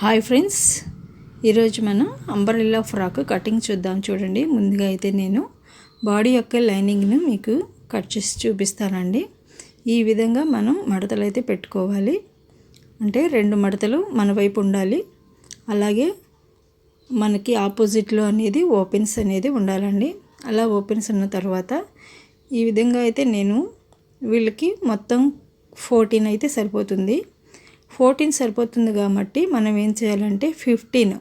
Hi friends. ఈరోజు మనం umbrella frock cutting చూద్దాం చూడండి. ముందుగా అయితే నేను బాడీ యొక్క లైనింగ్ను మీకు కట్ చేసి చూపిస్తానండి. ఈ విధంగా మనం మడతలు అయితే పెట్టుకోవాలి. అంటే రెండు మడతలు మన వైపు ఉండాలి. అలాగే మనకి ఆపోజిట్లో అనేది ఓపెన్స్ అనేది ఉండాలండి. అలా ఓపెన్స్ ఉన్న తర్వాత ఈ విధంగా అయితే నేను వీళ్ళకి మొత్తం ఫోర్టీన్ అయితే సరిపోతుంది. ఫోర్టీన్ సరిపోతుంది కాబట్టి మనం ఏం చేయాలంటే ఫిఫ్టీన్.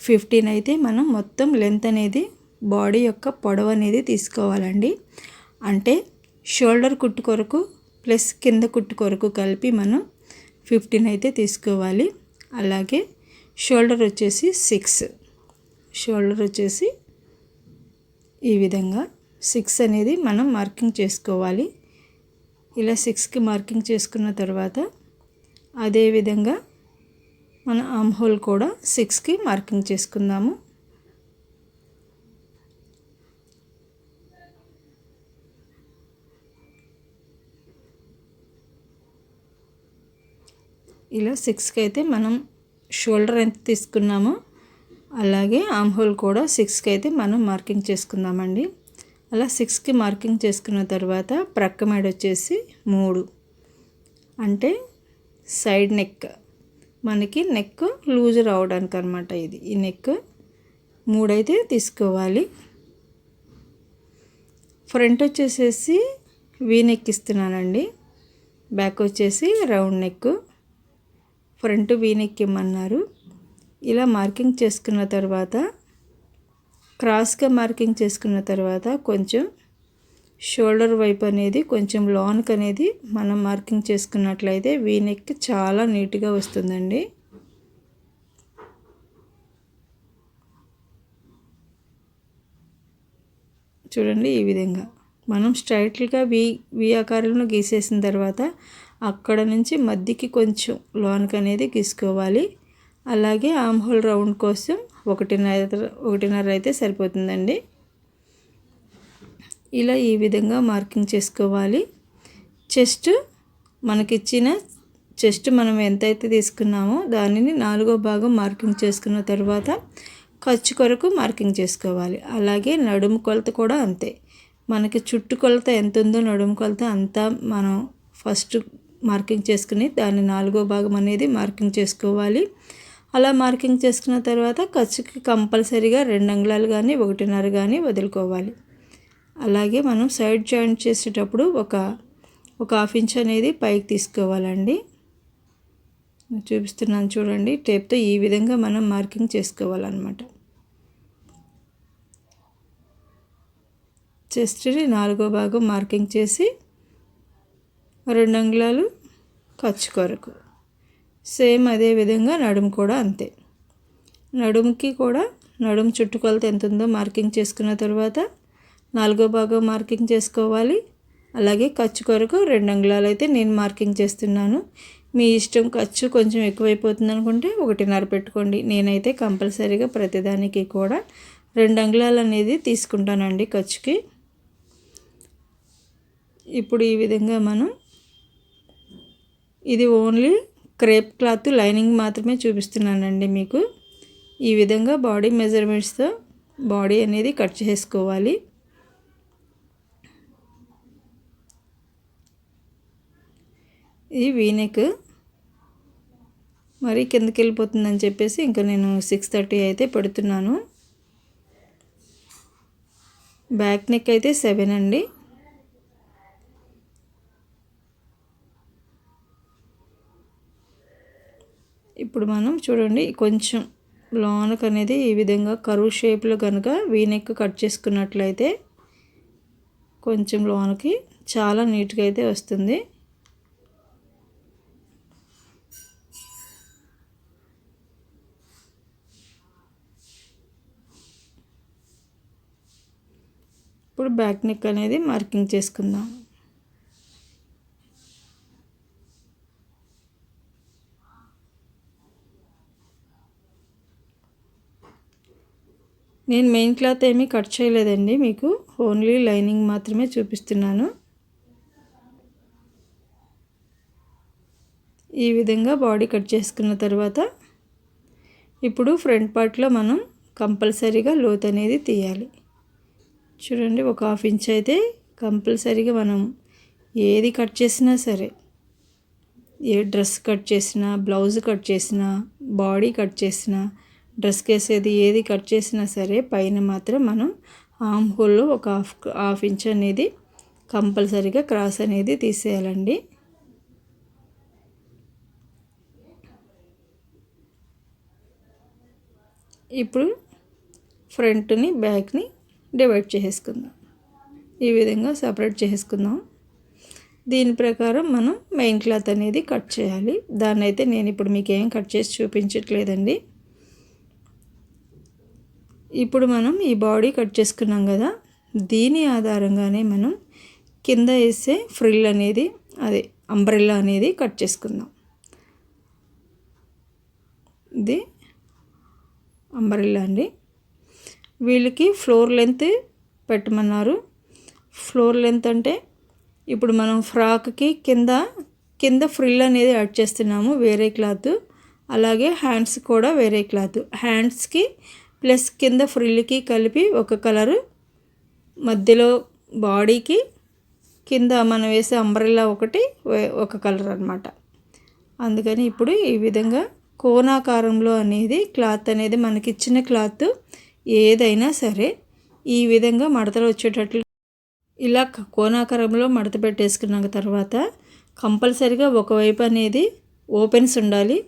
ఫిఫ్టీన్ అయితే మనం మొత్తం లెంత్ అనేది బాడీ యొక్క పొడవు అనేది తీసుకోవాలండి. అంటే షోల్డర్ కుట్టు కొరకు ప్లస్ కింద కుట్టు కొరకు కలిపి మనం ఫిఫ్టీన్ అయితే తీసుకోవాలి. అలాగే షోల్డర్ వచ్చేసి సిక్స్. షోల్డర్ వచ్చేసి ఈ విధంగా సిక్స్ అనేది మనం మార్కింగ్ చేసుకోవాలి. ఇలా సిక్స్కి మార్కింగ్ చేసుకున్న తర్వాత అదేవిధంగా మన ఆమ్ హోల్ కూడా సిక్స్కి మార్కింగ్ చేసుకుందాము. ఇలా సిక్స్కి అయితే మనం షోల్డర్ ఎంత తీసుకున్నామో అలాగే ఆమ్ హోల్ కూడా సిక్స్కి అయితే మనం మార్కింగ్ చేసుకుందామండి. అలా సిక్స్కి మార్కింగ్ చేసుకున్న తర్వాత ప్రక్క మేడ వచ్చేసి మూడు. అంటే సైడ్ నెక్. మనకి నెక్ లూజ్ రావడానికి అనమాట ఇది. ఈ నెక్ మూడైతే తీసుకోవాలి. ఫ్రంట్ వచ్చేసేసి వీ నెక్ ఇస్తున్నానండి. బ్యాక్ వచ్చేసి round neck. Front V neck ఇమ్మన్నారు. ఇలా మార్కింగ్ చేసుకున్న తర్వాత క్రాస్గా మార్కింగ్ చేసుకున్న తర్వాత కొంచెం షోల్డర్ వైపు అనేది కొంచెం లాన్క్ అనేది మనం మార్కింగ్ చేసుకున్నట్లయితే వీ నెక్ చాలా నీట్గా వస్తుందండి. చూడండి ఈ విధంగా. మనం స్ట్రైట్గా వి వి ఆకారంలో గీసేసిన తర్వాత అక్కడ నుంచి మధ్యకి కొంచెం లోన్కి అనేది గీసుకోవాలి. అలాగే ఆమ్హోల్ రౌండ్ కోసం ఒకటిన్నర ఒకటిన్నర అయితే సరిపోతుందండి. ఇలా ఈ విధంగా మార్కింగ్ చేసుకోవాలి. చెస్ట్ మనకిచ్చిన చెస్ట్ మనం ఎంతైతే తీసుకున్నామో దానిని నాలుగో భాగం మార్కింగ్ చేసుకున్న తర్వాత ఖర్చు కొరకు మార్కింగ్ చేసుకోవాలి. అలాగే నడుము కొలత కూడా అంతే. మనకి చుట్టు కొలత ఎంత ఉందో నడుము కొలత అంతా మనం ఫస్ట్ మార్కింగ్ చేసుకుని దాన్ని నాలుగో భాగం అనేది మార్కింగ్ చేసుకోవాలి. అలా మార్కింగ్ చేసుకున్న తర్వాత ఖర్చుకి కంపల్సరీగా రెండు అంగుళాలు కానీ ఒకటిన్నర కానీ వదులుకోవాలి. అలాగే మనం సైడ్ జాయింట్ చేసేటప్పుడు ఒక ఒక హాఫ్ ఇంచ్ అనేది పైకి తీసుకోవాలండి. చూపిస్తున్నాను చూడండి టేప్తో ఈ విధంగా మనం మార్కింగ్ చేసుకోవాలన్నమాట. చెస్ట్ని నాలుగో భాగం మార్కింగ్ చేసి రెండు అంగుళాలు ఖర్చు కొరకు. సేమ్ అదే విధంగా నడుము కూడా అంతే. నడుముకి కూడా నడుము చుట్టుకొలత ఎంత ఉందో మార్కింగ్ చేసుకున్న తర్వాత నాలుగో భాగం మార్కింగ్ చేసుకోవాలి. అలాగే ఖర్చు కొరకు రెండు అంగుళాలు అయితే నేను మార్కింగ్ చేస్తున్నాను. మీ ఇష్టం ఖర్చు కొంచెం ఎక్కువైపోతుంది అనుకుంటే ఒకటిన్నర పెట్టుకోండి. నేనైతే కంపల్సరీగా ప్రతిదానికి కూడా రెండు అంగుళాలు అనేది తీసుకుంటానండి ఖర్చుకి. ఇప్పుడు ఈ విధంగా మనం ఇది ఓన్లీ క్రేప్ క్లాత్ లైనింగ్ మాత్రమే చూపిస్తున్నానండి మీకు. ఈ విధంగా బాడీ మెజర్మెంట్స్తో బాడీ అనేది కట్ చేసుకోవాలి. ఇది వీనెక్ మరి కిందకి వెళ్ళిపోతుందని చెప్పేసి ఇంకా నేను సిక్స్ థర్టీ అయితే పెడుతున్నాను. బ్యాక్ నెక్ అయితే సెవెన్ అండి. ఇప్పుడు మనం చూడండి కొంచెం లోనక్ అనేది ఈ విధంగా కరువు షేప్లో కనుక వీనెక్ కట్ చేసుకున్నట్లయితే కొంచెం లోనకి చాలా నీట్గా అయితే వస్తుంది. ఇప్పుడు బ్యాక్ నెక్ అనేది మార్కింగ్ చేసుకుందాం. నేను మెయిన్ క్లాత్ ఏమీ కట్ చేయలేదండి మీకు ఓన్లీ లైనింగ్ మాత్రమే చూపిస్తున్నాను. ఈ విధంగా బాడీ కట్ చేసుకున్న తర్వాత ఇప్పుడు ఫ్రంట్ పార్ట్లో మనం కంపల్సరీగా లోత్ అనేది తీయాలి. చూడండి ఒక హాఫ్ ఇంచ్ అయితే కంపల్సరీగా మనం ఏది కట్ చేసినా సరే ఏ డ్రెస్ కట్ చేసినా బ్లౌజ్ కట్ చేసినా బాడీ కట్ చేసినా డ్రెస్ కేసేది ఏది కట్ చేసినా సరే పైన మాత్రం మనం ఆమ్ హోల్లో ఒక హాఫ్ హాఫ్ ఇంచ్ అనేది కంపల్సరీగా క్రాస్ అనేది తీసేయాలండి. ఇప్పుడు ఫ్రంట్ని బ్యాక్ని డివైడ్ చేసుకుందాం ఈ విధంగా సపరేట్ చేసుకుందాం దీని ప్రకారం మనం మెయిన్ క్లాత్ అనేది కట్ చేయాలి. దాన్ని అయితే నేను ఇప్పుడు మీకు ఏం కట్ చేసి చూపించట్లేదండి. ఇప్పుడు మనం ఈ బాడీ కట్ చేసుకున్నాం కదా దీని ఆధారంగానే మనం కింద వేసే ఫ్రిల్ అనేది అదే అంబ్రెల్లా అనేది కట్ చేసుకుందాం. ఇది అంబ్రెల్లా అండి. వీళ్ళకి ఫ్లోర్ లెంత్ పెట్టమన్నారు. ఫ్లోర్ లెంత్ అంటే ఇప్పుడు మనం ఫ్రాక్కి కింద కింద ఫ్రిల్ అనేది యాడ్ చేస్తున్నాము వేరే క్లాత్. అలాగే హ్యాండ్స్ కూడా వేరే క్లాత్. హ్యాండ్స్కి ప్లస్ కింద ఫ్రిల్కి కలిపి ఒక కలరు. మధ్యలో బాడీకి కింద మనం వేసే అంబ్రెల్లా ఒకటి ఒక కలర్ అనమాట అందుకని ఇప్పుడు ఈ విధంగా కోనాకారంలో అనేది క్లాత్ అనేది మనకి ఇచ్చిన క్లాత్ ఏదైనా సరే ఈ విధంగా మడతలు వచ్చేటట్లు ఇలా కోనాకారంలో మడత పెట్టేసుకున్న తర్వాత కంపల్సరిగా ఒకవైపు అనేది ఓపెన్స్ ఉండాలి.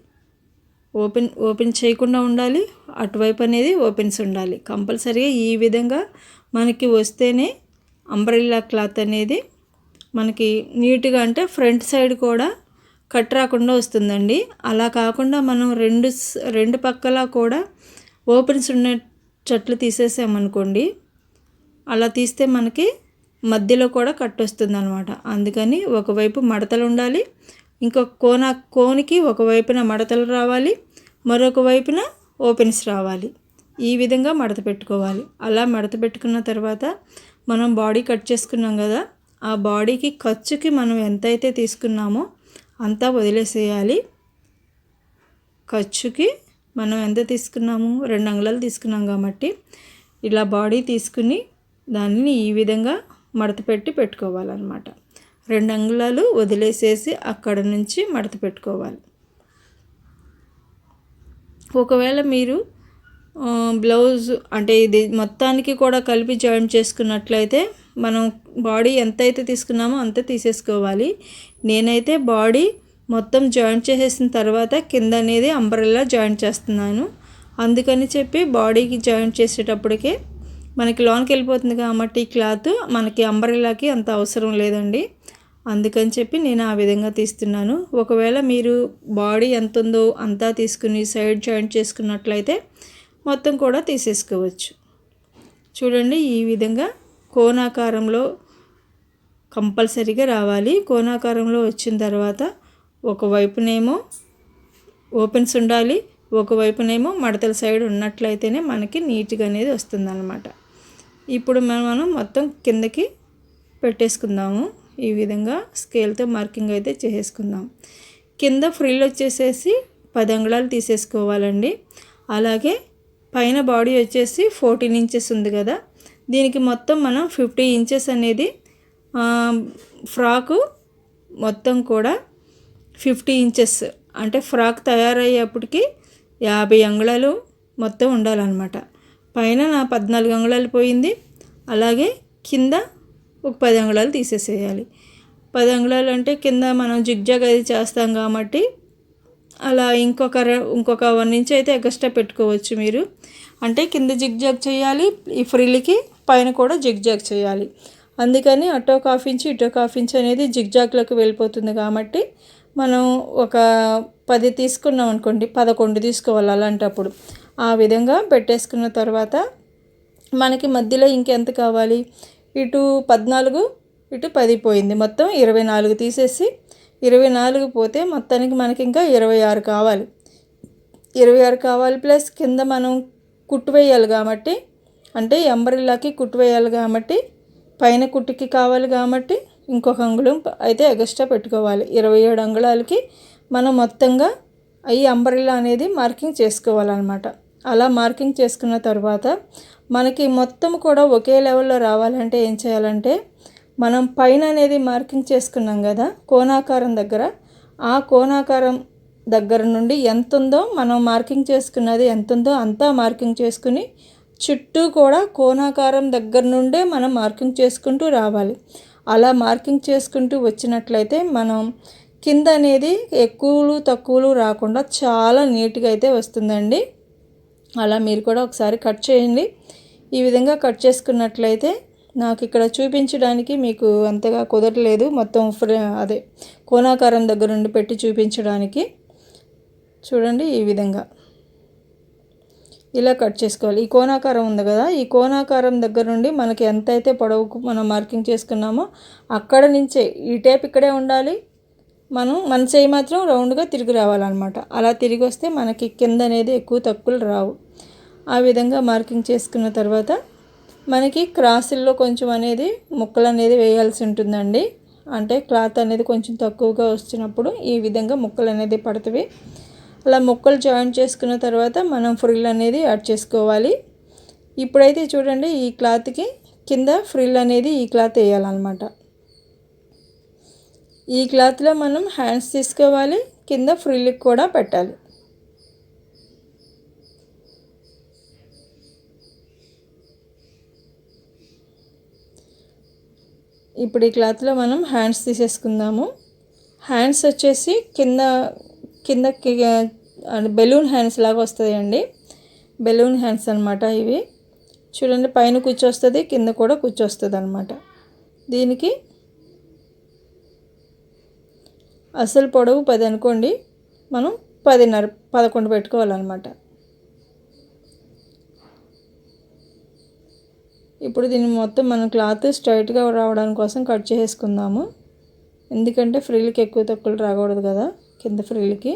ఓపెన్ ఓపెన్ చేయకుండా ఉండాలి. అటువైపు అనేది ఓపెన్స్ ఉండాలి. కంపల్సరీగా ఈ విధంగా మనకి వస్తేనే అంబ్రెల్లా క్లాత్ అనేది మనకి నీట్గా అంటే ఫ్రంట్ సైడ్ కూడా కట్ రాకుండా వస్తుందండి. అలా కాకుండా మనం రెండు రెండు పక్కల కూడా ఓపెన్స్ ఉన్న చెట్లు తీసేసామనుకోండి అలా తీస్తే మనకి మధ్యలో కూడా కట్ వస్తుంది అనమాట అందుకని ఒకవైపు మడతలు ఉండాలి ఇంకొక కోన కోనికి ఒకవైపున మడతలు రావాలి మరొక వైపున ఓపెన్స్ రావాలి. ఈ విధంగా మడత పెట్టుకోవాలి. అలా మడత పెట్టుకున్న తర్వాత మనం బాడీ కట్ చేసుకున్నాం కదా ఆ బాడీకి ఖర్చుకి మనం ఎంతైతే తీసుకున్నామో అంతా వదిలేసేయాలి. ఖర్చుకి మనం ఎంత తీసుకున్నాము? రెండు అంగుళాలు తీసుకున్నాం కాబట్టి ఇలా బాడీ తీసుకుని దానిని ఈ విధంగా మడత పెట్టి పెట్టుకోవాలన్నమాట. రెండు అంగుళాలు వదిలేసేసి అక్కడ నుంచి మడత పెట్టుకోవాలి. ఒకవేళ మీరు బ్లౌజ్ అంటే ఇది మొత్తానికి కూడా కలిపి జాయిన్ చేసుకున్నట్లయితే మనం బాడీ ఎంత అయితే తీసుకున్నామో అంత తీసేసుకోవాలి. నేనైతే బాడీ మొత్తం జాయింట్ చేసేసిన తర్వాత కింద అనేది అంబ్రెల్లా జాయింట్ చేస్తున్నాను. అందుకని చెప్పి బాడీకి జాయింట్ చేసేటప్పటికే మనకి లోన్కి వెళ్ళిపోతుంది కాబట్టి క్లాత్ మనకి అంబ్రెల్లాకి అంత అవసరం లేదండి. అందుకని చెప్పి నేను ఆ విధంగా తీస్తున్నాను. ఒకవేళ మీరు బాడీ ఎంత ఉందో అంతా తీసుకుని సైడ్ జాయింట్ చేసుకున్నట్లయితే మొత్తం కూడా తీసేసుకోవచ్చు. చూడండి ఈ విధంగా కోనాకారంలో కంపల్సరీగా రావాలి. కోనాకారంలో వచ్చిన తర్వాత ఒకవైపునేమో ఓపెన్స్ ఉండాలి ఒకవైపునేమో మడతల సైడ్ ఉన్నట్లయితేనే మనకి నీట్గా అనేది వస్తుందన్నమాట. ఇప్పుడు మనం మొత్తం కిందకి పెట్టేసుకుందాము. ఈ విధంగా స్కేల్తో మార్కింగ్ అయితే చేసేసుకుందాం. కింద ఫ్రిల్ వచ్చేసేసి పది అంగుళాలు తీసేసుకోవాలండి. అలాగే పైన బాడీ వచ్చేసి ఫోర్టీన్ ఇంచెస్ ఉంది కదా. దీనికి మొత్తం మనం ఫిఫ్టీ ఇంచెస్ అనేది ఫ్రాకు మొత్తం కూడా ఫిఫ్టీ ఇంచెస్ అంటే ఫ్రాక్ తయారయ్యేప్పటికి యాభై అంగుళాలు మొత్తం ఉండాలన్నమాట. పైన నా పద్నాలుగు అంగుళాలు పోయింది. అలాగే కింద ఒక పది అంగుళాలు తీసేసేయాలి. పది అంగుళాలు అంటే కింద మనం జిగ్జాగ్ అది చేస్తాం కాబట్టి అలా ఇంకొక ఇంకొక వన్ ఇంచ్ అయితే ఎక్స్ట్రా పెట్టుకోవచ్చు మీరు. అంటే కింద జిగ్జాగ్ చేయాలి ఈ ఫ్రిల్కి పైన కూడా జిగ్జాగ్ చేయాలి. అందుకని అటో కాఫీ ఇంచ్ ఇటో కాఫ్ ఇంచ్ అనేది జిగ్జాగ్లోకి వెళ్ళిపోతుంది కాబట్టి మనం ఒక పది తీసుకున్నాం అనుకోండి పదకొండు తీసుకోవాలి అలాంటప్పుడు. ఆ విధంగా పెట్టేసుకున్న తర్వాత మనకి మధ్యలో ఇంకెంత కావాలి? ఇటు పద్నాలుగు ఇటు పది పోయింది. మొత్తం ఇరవై నాలుగు తీసేసి ఇరవై నాలుగు పోతే మొత్తానికి మనకి ఇంకా ఇరవై ఆరు కావాలి. ఇరవై ఆరు కావాలి ప్లస్ కింద మనం కుట్టు వేయాలి కాబట్టి అంటే ఎంబరిల్లాకి కుట్టు వేయాలి కాబట్టి పైన కుట్టుకి కావాలి కాబట్టి ఇంకొక అంగుళం అయితే ఎగస్ట్రా పెట్టుకోవాలి. ఇరవై ఏడు అంగుళాలకి మనం మొత్తంగా ఈ అంబరిలా అనేది మార్కింగ్ చేసుకోవాలన్నమాట. అలా మార్కింగ్ చేసుకున్న తర్వాత మనకి మొత్తం కూడా ఒకే లెవెల్లో రావాలంటే ఏం చేయాలంటే మనం పైన అనేది మార్కింగ్ చేసుకున్నాం కదా కోణాకారం దగ్గర. ఆ కోణాకారం దగ్గర నుండి ఎంత ఉందో మనం మార్కింగ్ చేసుకున్నది ఎంత ఉందో అంతా మార్కింగ్ చేసుకుని చుట్టూ కూడా కోణాకారం దగ్గర నుండే మనం మార్కింగ్ చేసుకుంటూ రావాలి. అలా మార్కింగ్ చేసుకుంటూ వచ్చినట్లయితే మనం కింద అనేది ఎక్కువలు తక్కువలు రాకుండా చాలా నీట్గా అయితే వస్తుందండి. అలా మీరు కూడా ఒకసారి కట్ చేయండి. ఈ విధంగా కట్ చేసుకున్నట్లయితే నాకు ఇక్కడ చూపించడానికి మీకు అంతగా కుదరలేదు. మొత్తం అదే కోణాకారం దగ్గర నుండి పెట్టి చూపించడానికి. చూడండి ఈ విధంగా. ఇలా కట్ చేసుకోవాలి. ఈ కోణాకారం ఉంది కదా? ఈ కోణాకారం దగ్గర నుండి మనకి ఎంత అయితే పొడవుకు మనం మార్కింగ్ చేసుకున్నామో అక్కడ నుంచే ఈ టేప్ ఇక్కడే ఉండాలి. మనం మన చేయి మాత్రం రౌండ్గా తిరిగి రావాలన్నమాట. అలా తిరిగి వస్తే మనకి కింద అనేది ఎక్కువ తక్కువలు రావు. ఆ విధంగా మార్కింగ్ చేసుకున్న తర్వాత మనకి క్రాసుల్లో కొంచెం అనేది ముక్కలు అనేది వేయాల్సి ఉంటుందండి. అంటే క్లాత్ అనేది కొంచెం తక్కువగా వచ్చినప్పుడు ఈ విధంగా ముక్కలు అనేది పడుతుంది అలా ముక్కలు జాయిన్ చేసుకున్న తర్వాత మనం ఫ్రిల్ అనేది యాడ్ చేసుకోవాలి. ఇప్పుడైతే చూడండి ఈ క్లాత్కి కింద ఫ్రిల్ అనేది ఈ క్లాత్ వేయాలన్నమాట. ఈ క్లాత్లో మనం హ్యాండ్స్ తీసుకోవాలి కింద ఫ్రిల్కి కూడా పెట్టాలి. ఇప్పుడు ఈ క్లాత్లో మనం హ్యాండ్స్ తీసేసుకుందాము. హ్యాండ్స్ వచ్చేసి కింద కిందకి బెలూన్ హ్యాండ్స్ లాగా వస్తాయండి. బెలూన్ హ్యాండ్స్ అనమాట ఇవి. చూడండి పైన కూర్చొస్తుంది కింద కూడా కూర్చొస్తుంది అనమాట దీనికి అసలు పొడవు పది అనుకోండి మనం పదిన్నర పదకొండు పెట్టుకోవాలన్నమాట. ఇప్పుడు దీన్ని మొత్తం మనం క్లాత్ స్ట్రైట్గా రావడానికి కోసం కట్ చేసుకుందాము ఎందుకంటే ఫ్రిల్కి ఎక్కువ తక్కువలు రాకూడదు కదా. కింద ఫ్రిల్కి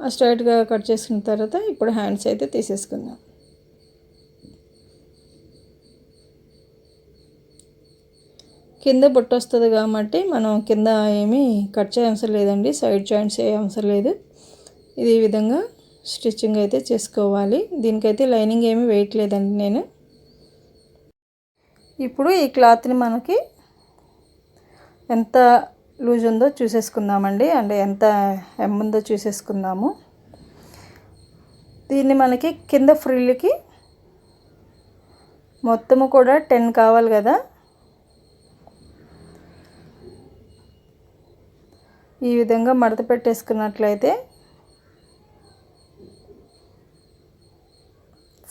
ఆ స్ట్రైట్గా కట్ చేసుకున్న తర్వాత ఇప్పుడు హ్యాండ్స్ అయితే తీసేసుకుందాం. కింద బొట్టు వస్తుంది కాబట్టి మనం కింద ఏమీ కట్ చేయవసరం లేదండి సైడ్ జాయింట్స్ ఏ అవసరం లేదు. ఇది ఈ విధంగా స్టిచ్చింగ్ అయితే చేసుకోవాలి. దీనికైతే లైనింగ్ ఏమీ వేయట్లేదండి నేను. ఇప్పుడు ఈ క్లాత్ని మనకి ఎంత లూజ్ ఉందో చూసేసుకుందామండి. అంటే ఎంత ఎమ్ ఉందో చూసేసుకుందాము. దీన్ని మనకి కింద ఫ్రిల్కి మొత్తము కూడా టెన్ కావాలి కదా. ఈ విధంగా మడత పెట్టేసుకున్నట్లయితే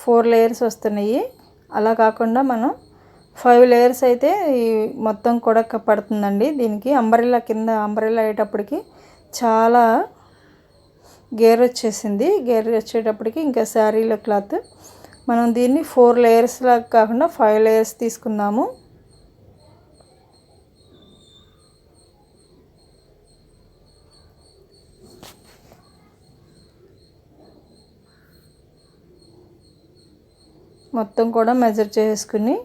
ఫోర్ లేయర్స్ వస్తున్నాయి. అలా కాకుండా మనం ఫైవ్ లేయర్స్ అయితే ఈ మొత్తం కూడా పడుతుందండి. దీనికి అంబరిల్లా కింద అంబరిల్లా అయ్యేటప్పటికి చాలా గేర్ వచ్చేసింది. గేర్ వచ్చేటప్పటికి ఇంకా శారీలో క్లాత్. మనం దీన్ని ఫోర్ లేయర్స్ లాగా కాకుండా ఫైవ్ లేయర్స్ తీసుకుందాము. మొత్తం కూడా మెజర్ చేసుకుని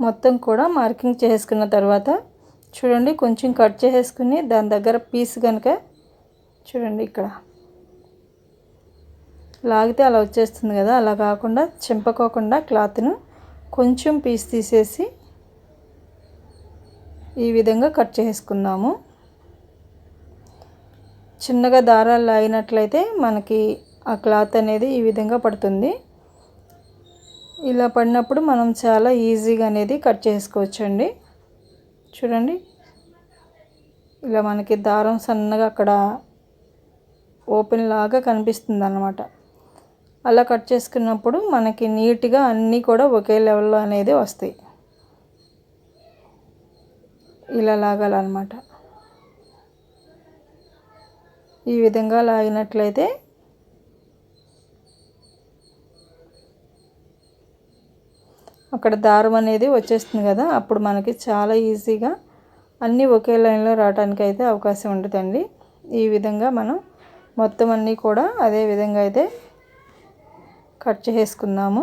మొత్తం కూడా మార్కింగ్ చేసుకున్న తర్వాత చూడండి కొంచెం కట్ చేసుకుని దాని దగ్గర పీస్ కనుక చూడండి ఇక్కడ. లాగితే అలా వచ్చేస్తుంది కదా అలా కాకుండా చింపకోకుండా క్లాత్ను కొంచెం పీస్ తీసేసి ఈ విధంగా కట్ చేసుకుందాము చిన్నగా దారాలు లాగినట్లయితే మనకి ఆ క్లాత్ అనేది ఈ విధంగా పడుతుంది. ఇలా పడినప్పుడు మనం చాలా ఈజీగా అనేది కట్ చేసుకోవచ్చండి. చూడండి. ఇలా మనకి దారం సన్నగా అక్కడ ఓపెన్ లాగా కనిపిస్తుంది అన్నమాట అలా కట్ చేసుకున్నప్పుడు మనకి నీట్గా అన్నీ కూడా ఒకే లెవెల్లో అనేది వస్తాయి. ఇలా లాగాలన్నమాట. ఈ విధంగా లాగినట్లయితే అక్కడ దారం అనేది వచ్చేస్తుంది కదా అప్పుడు మనకి చాలా ఈజీగా అన్నీ ఒకే లైన్లో రావడానికి అయితే అవకాశం ఉంటుందండి. ఈ విధంగా మనం మొత్తం అన్నీ కూడా అదే విధంగా అయితే కట్ చేసుకుందాము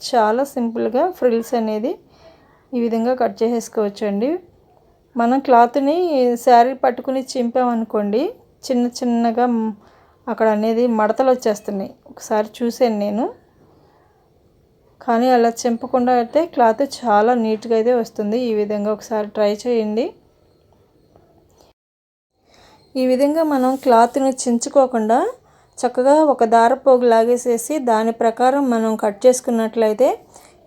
చాలా సింపుల్గా ఫ్రిల్స్ అనేది ఈ విధంగా కట్ చేసేసుకోవచ్చండి. మనం క్లాత్ని శారీ పట్టుకుని చింపామనుకోండి చిన్న చిన్నగా అక్కడ అనేది మడతలు వచ్చేస్తున్నాయి. ఒకసారి చూశాను నేను. కానీ అలా చెంపకుండా అయితే క్లాత్ చాలా నీట్గా అయితే వస్తుంది. ఈ విధంగా ఒకసారి ట్రై చేయండి. ఈ విధంగా మనం క్లాత్ని చించుకోకుండా చక్కగా ఒక దారపోగు లాగేసేసి దాని ప్రకారం మనం కట్ చేసుకున్నట్లయితే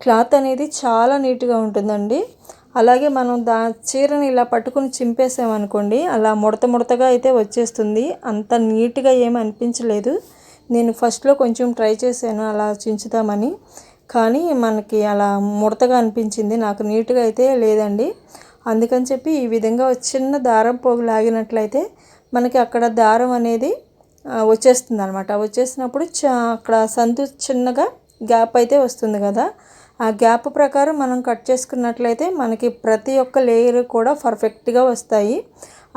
క్లాత్ అనేది చాలా నీట్గా ఉంటుందండి. అలాగే మనం దా చీరని ఇలా పట్టుకుని చింపేసామనుకోండి అలా ముడత ముడతగా అయితే వచ్చేస్తుంది. అంత నీట్గా ఏమి అనిపించలేదు. నేను ఫస్ట్లో కొంచెం ట్రై చేశాను అలా చించుదామని. కానీ మనకి అలా ముడతగా అనిపించింది. నాకు నీట్గా అయితే లేదండి. అందుకని చెప్పి ఈ విధంగా చిన్న దారం పోగు లాగినట్లయితే మనకి అక్కడ దారం అనేది వచ్చేస్తుంది అనమాట వచ్చేసినప్పుడు అక్కడ సంతు చిన్నగా గ్యాప్ అయితే వస్తుంది కదా. ఆ గ్యాప్ ప్రకారం మనం కట్ చేసుకున్నట్లయితే మనకి ప్రతి ఒక్క లేయర్ కూడా పర్ఫెక్ట్గా వస్తాయి.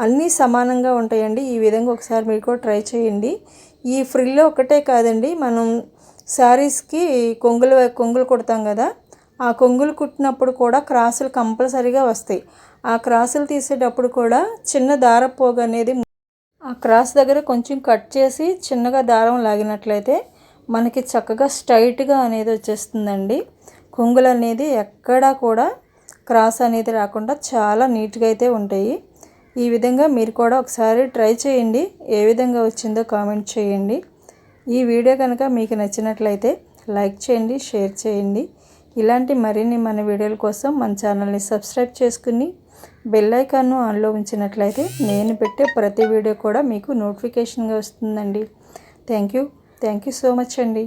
అన్నీ సమానంగా ఉంటాయండి. ఈ విధంగా ఒకసారి మీరు కూడా ట్రై చేయండి. ఈ ఫ్రిల్లో ఒకటే కాదండి. మనం శారీస్కి కొంగులు కొంగులు కుడతాం కదా ఆ కొంగులు కుట్టినప్పుడు కూడా క్రాసులు కంపల్సరీగా వస్తాయి. ఆ క్రాసులు తీసేటప్పుడు కూడా చిన్న దారపోగు అనేది ఆ క్రాస్ దగ్గర కొంచెం కట్ చేసి చిన్నగా దారం లాగినట్లయితే మనకి చక్కగా స్ట్రైట్గా అనేది వచ్చేస్తుందండి. కొంగులు అనేది ఎక్కడా కూడా క్రాస్ అనేది రాకుండా చాలా నీట్గా అయితే ఉంటాయి. ఈ విధంగా మీరు కూడా ఒకసారి ట్రై చేయండి. ఏ విధంగా వచ్చిందో కామెంట్ చేయండి. ఈ వీడియో కనుక మీకు నచ్చినట్లయితే లైక్ చేయండి షేర్ చేయండి. ఇలాంటి మరిన్ని మన వీడియోల కోసం మన ఛానల్ని సబ్స్క్రైబ్ చేసుకుని బెల్ ఐకాన్ను ఆన్లో ఉంచినట్లయితే నేను పెట్టే ప్రతి వీడియో కూడా మీకు నోటిఫికేషన్గా వస్తుందండి. Thank you. Thank you so much అండి.